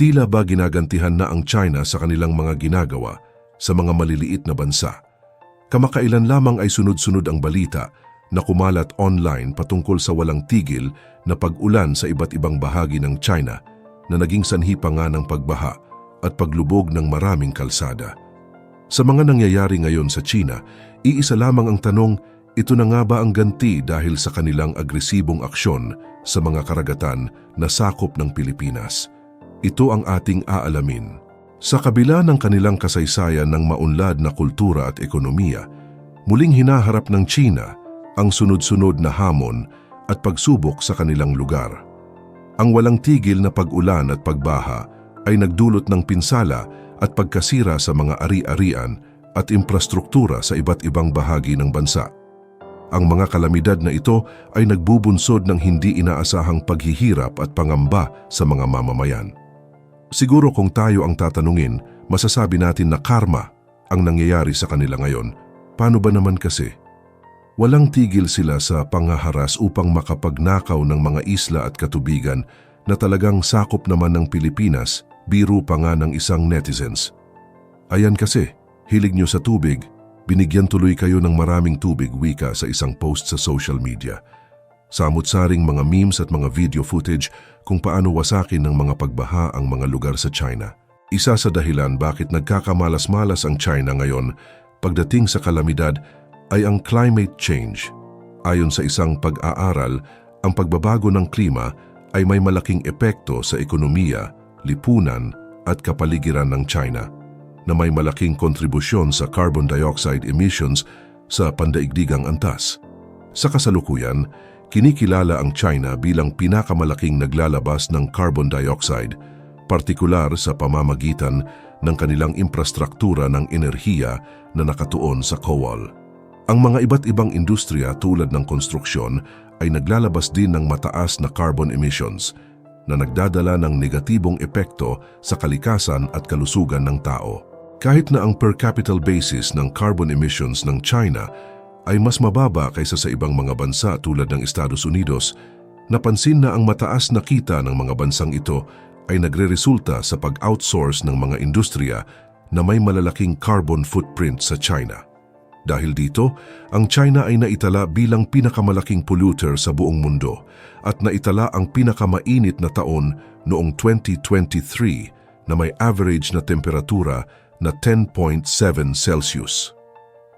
Tila ba ginagantihan na ang China sa kanilang mga ginagawa sa mga maliliit na bansa? Kamakailan lamang ay sunod-sunod ang balita na kumalat online patungkol sa walang tigil na pag-ulan sa iba't ibang bahagi ng China na naging sanhi pa nga ng pagbaha at paglubog ng maraming kalsada. Sa mga nangyayari ngayon sa China, iisa lamang ang tanong, ito na nga ba ang ganti dahil sa kanilang agresibong aksyon sa mga karagatan na sakop ng Pilipinas? Ito ang ating aalamin. Sa kabila ng kanilang kasaysayan ng maunlad na kultura at ekonomiya, muling hinaharap ng China ang sunod-sunod na hamon at pagsubok sa kanilang lugar. Ang walang tigil na pag-ulan at pagbaha ay nagdulot ng pinsala at pagkasira sa mga ari-arian at infrastruktura sa iba't ibang bahagi ng bansa. Ang mga kalamidad na ito ay nagbubunsod ng hindi inaasahang paghihirap at pangamba sa mga mamamayan. Siguro kung tayo ang tatanungin, masasabi natin na karma ang nangyayari sa kanila ngayon. Paano ba naman kasi? Walang tigil sila sa pangaharas upang makapagnakaw ng mga isla at katubigan na talagang sakop naman ng Pilipinas, biro pa nga ng isang netizens. Ayan kasi, hilig nyo sa tubig, binigyan tuloy kayo ng maraming tubig wika sa isang post sa social media. Samot-saring mga memes at mga video footage kung paano wasakin ng mga pagbaha ang mga lugar sa China. Isa sa dahilan bakit nagkakamalas-malas ang China ngayon pagdating sa kalamidad ay ang climate change. Ayon sa isang pag-aaral, ang pagbabago ng klima ay may malaking epekto sa ekonomiya, lipunan at kapaligiran ng China na may malaking kontribusyon sa carbon dioxide emissions sa pandaigdigang antas. Sa kasalukuyan, kinikilala ang China bilang pinakamalaking naglalabas ng carbon dioxide, partikular sa pamamagitan ng kanilang infrastruktura ng enerhiya na nakatuon sa COAL. Ang mga iba't ibang industriya tulad ng konstruksyon ay naglalabas din ng mataas na carbon emissions na nagdadala ng negatibong epekto sa kalikasan at kalusugan ng tao. Kahit na ang per capita basis ng carbon emissions ng China ay mas mababa kaysa sa ibang mga bansa tulad ng Estados Unidos, napansin na ang mataas na kita ng mga bansang ito ay nagreresulta sa pag-outsource ng mga industriya na may malalaking carbon footprint sa China. Dahil dito, ang China ay naitala bilang pinakamalaking polluter sa buong mundo at naitala ang pinakamainit na taon noong 2023 na may average na temperatura na 10.7 Celsius.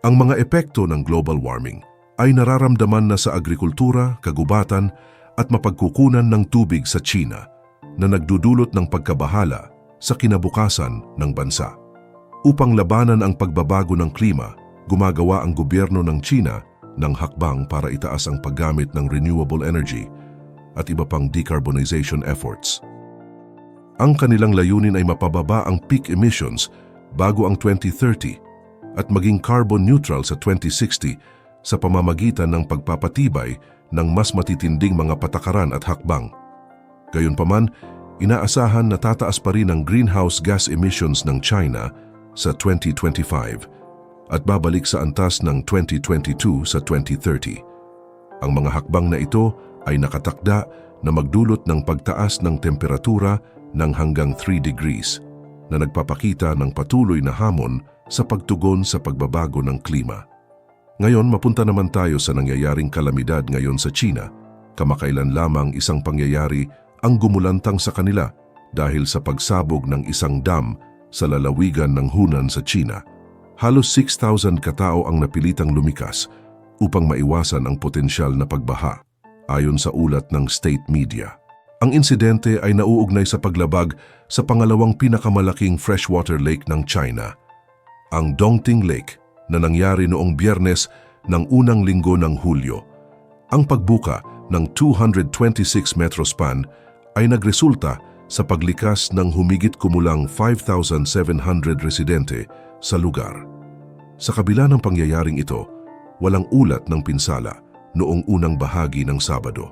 Ang mga epekto ng global warming ay nararamdaman na sa agrikultura, kagubatan at mapagkukunan ng tubig sa China na nagdudulot ng pagkabahala sa kinabukasan ng bansa. Upang labanan ang pagbabago ng klima, gumagawa ang gobyerno ng China ng hakbang para itaas ang paggamit ng renewable energy at iba pang decarbonization efforts. Ang kanilang layunin ay mapababa ang peak emissions bago ang 2030 at maging carbon neutral sa 2060 sa pamamagitan ng pagpapatibay ng mas matitinding mga patakaran at hakbang. Gayunpaman, inaasahan na tataas pa rin ang greenhouse gas emissions ng China sa 2025 at babalik sa antas ng 2022 sa 2030. Ang mga hakbang na ito ay nakatakda na magdulot ng pagtaas ng temperatura ng hanggang 3 degrees na nagpapakita ng patuloy na hamon sa pagtugon sa pagbabago ng klima. Ngayon, mapunta naman tayo sa nangyayaring kalamidad ngayon sa China. Kamakailan lamang isang pangyayari ang gumulantang sa kanila dahil sa pagsabog ng isang dam sa lalawigan ng Hunan sa China. Halos 6,000 katao ang napilitang lumikas upang maiwasan ang potensyal na pagbaha, ayon sa ulat ng state media. Ang insidente ay nauugnay sa paglabag sa pangalawang pinakamalaking freshwater lake ng China, ang Dongting Lake na nangyari noong biyernes ng unang linggo ng Hulyo. Ang pagbuka ng 226 metro span ay nagresulta sa paglikas ng humigit kumulang 5,700 residente sa lugar. Sa kabila ng pangyayaring ito, walang ulat ng pinsala noong unang bahagi ng Sabado.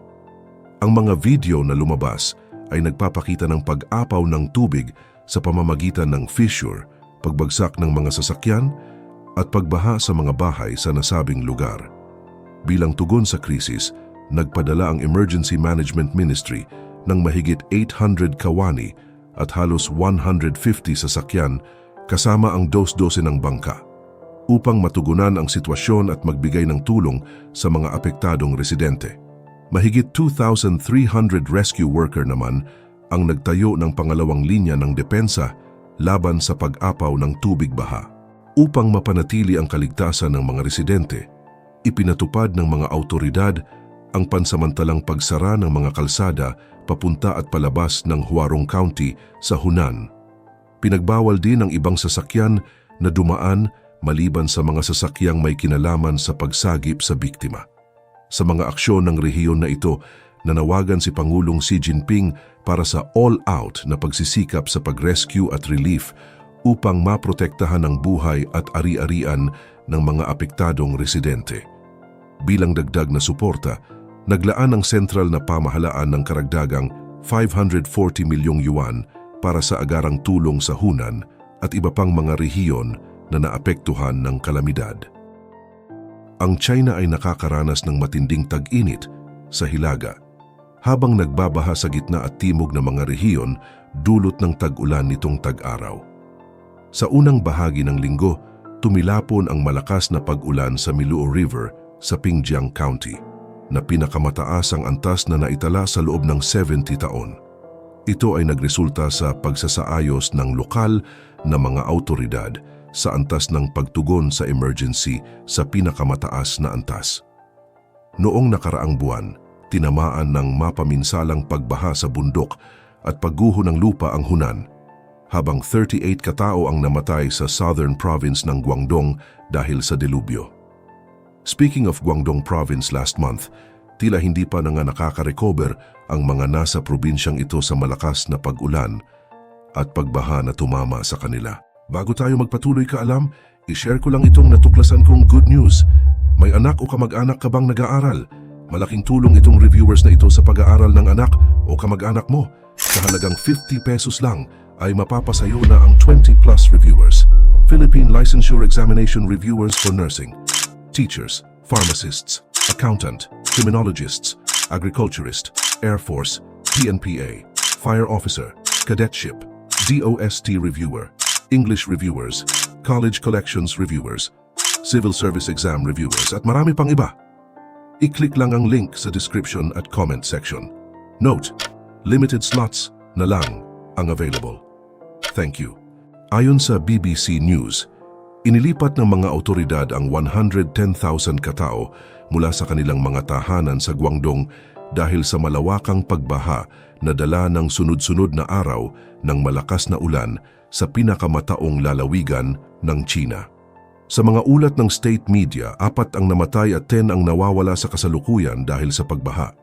Ang mga video na lumabas ay nagpapakita ng pag-apaw ng tubig sa pamamagitan ng fissure, pagbagsak ng mga sasakyan at pagbaha sa mga bahay sa nasabing lugar. Bilang tugon sa krisis, nagpadala ang Emergency Management Ministry ng mahigit 800 kawani at halos 150 sasakyan kasama ang dos-dose ng bangka upang matugunan ang sitwasyon at magbigay ng tulong sa mga apektadong residente. Mahigit 2,300 rescue worker naman ang nagtayo ng pangalawang linya ng depensa laban sa pag-apaw ng tubig baha. Upang mapanatili ang kaligtasan ng mga residente, ipinatupad ng mga autoridad ang pansamantalang pagsara ng mga kalsada papunta at palabas ng Huarong County sa Hunan. Pinagbawal din ang ibang sasakyan na dumaan maliban sa mga sasakyang may kinalaman sa pagsagip sa biktima. Sa mga aksyon ng rehiyon na ito, nanawagan si Pangulong Xi Jinping para sa all-out na pagsisikap sa pag-rescue at relief upang maprotektahan ang buhay at ari-arian ng mga apektadong residente. Bilang dagdag na suporta, naglaan ang sentral na pamahalaan ng karagdagang 540 milyong yuan para sa agarang tulong sa Hunan at iba pang mga rehiyon na naapektuhan ng kalamidad. Ang China ay nakakaranas ng matinding tag-init sa Hilaga habang nagbabaha sa gitna at timog ng mga rehiyon dulot ng tag-ulan nitong tag-araw. Sa unang bahagi ng linggo, tumilapon ang malakas na pag-ulan sa Miluo River sa Pingjiang County na pinakamataas ang antas na naitala sa loob ng 70 taon. Ito ay nagresulta sa pagsasaayos ng lokal na mga autoridad sa antas ng pagtugon sa emergency sa pinakamataas na antas. Noong nakaraang buwan, tinamaan ng mapaminsalang pagbaha sa bundok at pagguho ng lupa ang Hunan, habang 38 katao ang namatay sa southern province ng Guangdong dahil sa delubyo. Speaking of Guangdong province last month, tila hindi pa na nga nakaka-recover ang mga nasa probinsyang ito sa malakas na pag-ulan at pagbaha na tumama sa kanila. Bago tayo magpatuloy ka alam, i-share ko lang itong natuklasan kong good news. May anak o kamag-anak ka bang nag-aaral? Malaking tulong itong reviewers na ito sa pag-aaral ng anak o kamag-anak mo. Sa halagang 50 pesos lang ay mapapasayo na ang 20 plus reviewers. Philippine Licensure Examination Reviewers for Nursing. Teachers, pharmacists, accountant, criminologists, agriculturist, Air Force, PNPA, Fire Officer, Cadetship, DOST Reviewer, English Reviewers, College Collections Reviewers, Civil Service Exam Reviewers at marami pang iba. I-click lang ang link sa description at comment section. Note, limited slots na lang ang available. Thank you. Ayon sa BBC News, inilipat ng mga otoridad ang 110,000 katao mula sa kanilang mga tahanan sa Guangdong dahil sa malawakang pagbaha na dala ng sunod-sunod na araw ng malakas na ulan sa pinakamataong lalawigan ng China. Sa mga ulat ng state media, apat ang namatay at 10 ang nawawala sa kasalukuyan dahil sa pagbaha.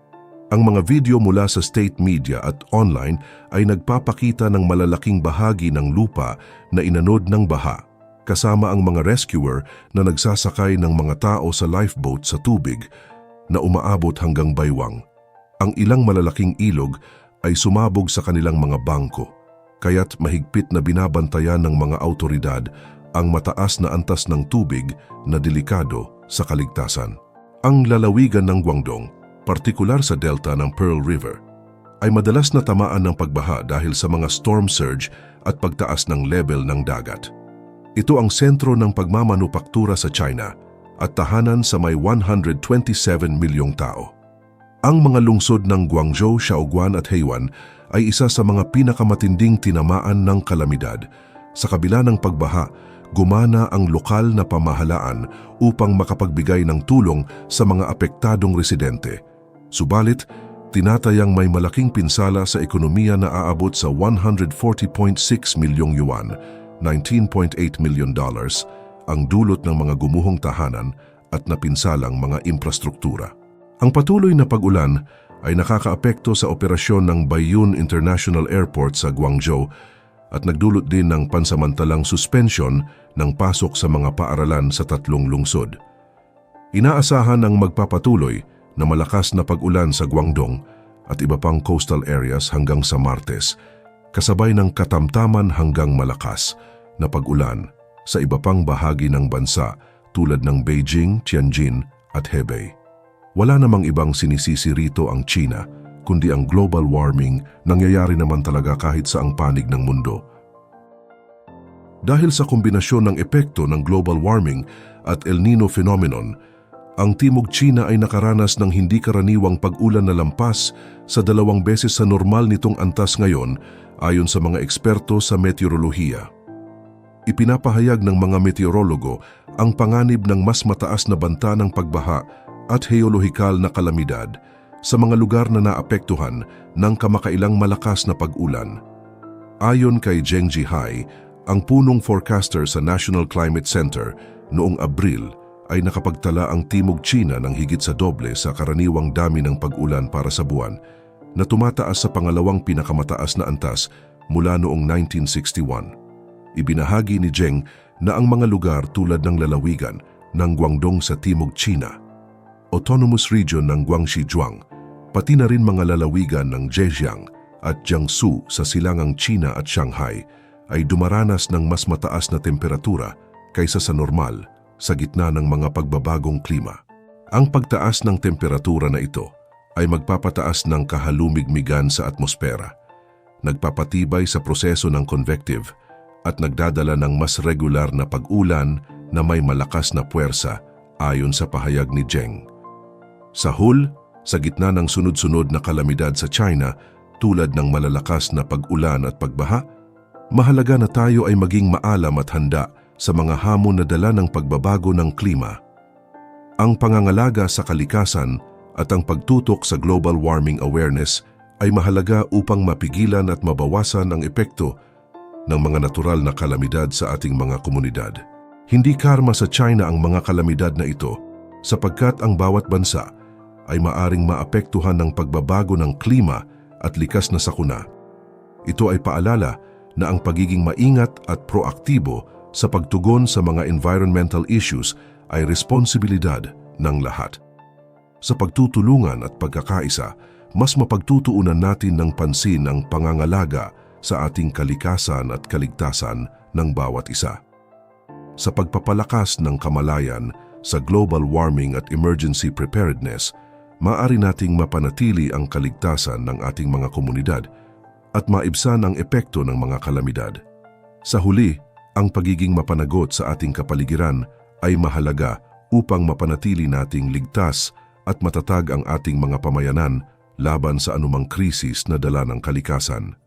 Ang mga video mula sa state media at online ay nagpapakita ng malalaking bahagi ng lupa na inanod ng baha, kasama ang mga rescuer na nagsasakay ng mga tao sa lifeboat sa tubig na umaabot hanggang baywang. Ang ilang malalaking ilog ay sumabog sa kanilang mga bangko, kaya't mahigpit na binabantayan ng mga autoridad ang mataas na antas ng tubig na delikado sa kaligtasan. Ang lalawigan ng Guangdong, partikular sa delta ng Pearl River, ay madalas na tamaan ng pagbaha dahil sa mga storm surge at pagtaas ng level ng dagat. Ito ang sentro ng pagmamanupaktura sa China at tahanan sa may 127 milyong tao. Ang mga lungsod ng Guangzhou, Shaoguan at Heiwan ay isa sa mga pinakamatinding tinamaan ng kalamidad. Sa kabila ng pagbaha, gumana ang lokal na pamahalaan upang makapagbigay ng tulong sa mga apektadong residente. Subalit, tinatayang may malaking pinsala sa ekonomiya na aabot sa 140.6 milyong yuan, 19.8 million dollars, ang dulot ng mga gumuhong tahanan at napinsalang mga infrastruktura. Ang patuloy na pag-ulan ay nakakaapekto sa operasyon ng Baiyun International Airport sa Guangzhou at nagdulot din ng pansamantalang suspension ng pasok sa mga paaralan sa tatlong lungsod. Inaasahan ng magpapatuloy na malakas na pag-ulan sa Guangdong at iba pang coastal areas hanggang sa Martes, kasabay ng katamtaman hanggang malakas na pag-ulan sa iba pang bahagi ng bansa tulad ng Beijing, Tianjin at Hebei. Wala namang ibang sinisisi rito ang China, kundi ang global warming nangyayari naman talaga kahit sa ang panig ng mundo. Dahil sa kombinasyon ng epekto ng global warming at El Nino phenomenon, ang Timog China ay nakaranas ng hindi karaniwang pag-ulan na lampas sa dalawang beses sa normal nitong antas ngayon ayon sa mga eksperto sa meteorolohiya. Ipinapahayag ng mga meteorologo ang panganib ng mas mataas na banta ng pagbaha at heolohikal na kalamidad sa mga lugar na naapektuhan ng kamakailang malakas na pag-ulan. Ayon kay Zheng Jihai, ang punong forecaster sa National Climate Center noong Abril ay nakapagtala ang Timog China ng higit sa doble sa karaniwang dami ng pag-ulan para sa buwan na tumataas sa pangalawang pinakamataas na antas mula noong 1961. Ibinahagi ni Zheng na ang mga lugar tulad ng lalawigan ng Guangdong sa Timog China, Autonomous Region ng Guangxi Zhuang, pati na rin mga lalawigan ng Zhejiang at Jiangsu sa silangang China at Shanghai ay dumaranas ng mas mataas na temperatura kaysa sa normal sa gitna ng mga pagbabagong klima. Ang pagtaas ng temperatura na ito ay magpapataas ng kahalumigmigan sa atmosfera, nagpapatibay sa proseso ng convective at nagdadala ng mas regular na pag-ulan na may malakas na puwersa ayon sa pahayag ni Zheng. Sa hul, sa gitna ng sunod-sunod na kalamidad sa China tulad ng malalakas na pag-ulan at pagbaha, mahalaga na tayo ay maging maalam at handa sa mga hamon na dala ng pagbabago ng klima. Ang pangangalaga sa kalikasan at ang pagtutok sa global warming awareness ay mahalaga upang mapigilan at mabawasan ang epekto ng mga natural na kalamidad sa ating mga komunidad. Hindi karma sa China ang mga kalamidad na ito sapagkat ang bawat bansa ay maaring maapektuhan ng pagbabago ng klima at likas na sakuna. Ito ay paalala na ang pagiging maingat at proaktibo sa pagtugon sa mga environmental issues ay responsibilidad ng lahat. Sa pagtutulungan at pagkakaisa, mas mapagtutuunan natin ng pansin ang pangangalaga sa ating kalikasan at kaligtasan ng bawat isa. Sa pagpapalakas ng kamalayan sa global warming at emergency preparedness, maaari nating mapanatili ang kaligtasan ng ating mga komunidad at maibsan ang epekto ng mga kalamidad. Sa huli, ang pagiging mapanagot sa ating kapaligiran ay mahalaga upang mapanatili nating ligtas at matatag ang ating mga pamayanan laban sa anumang krisis na dala ng kalikasan.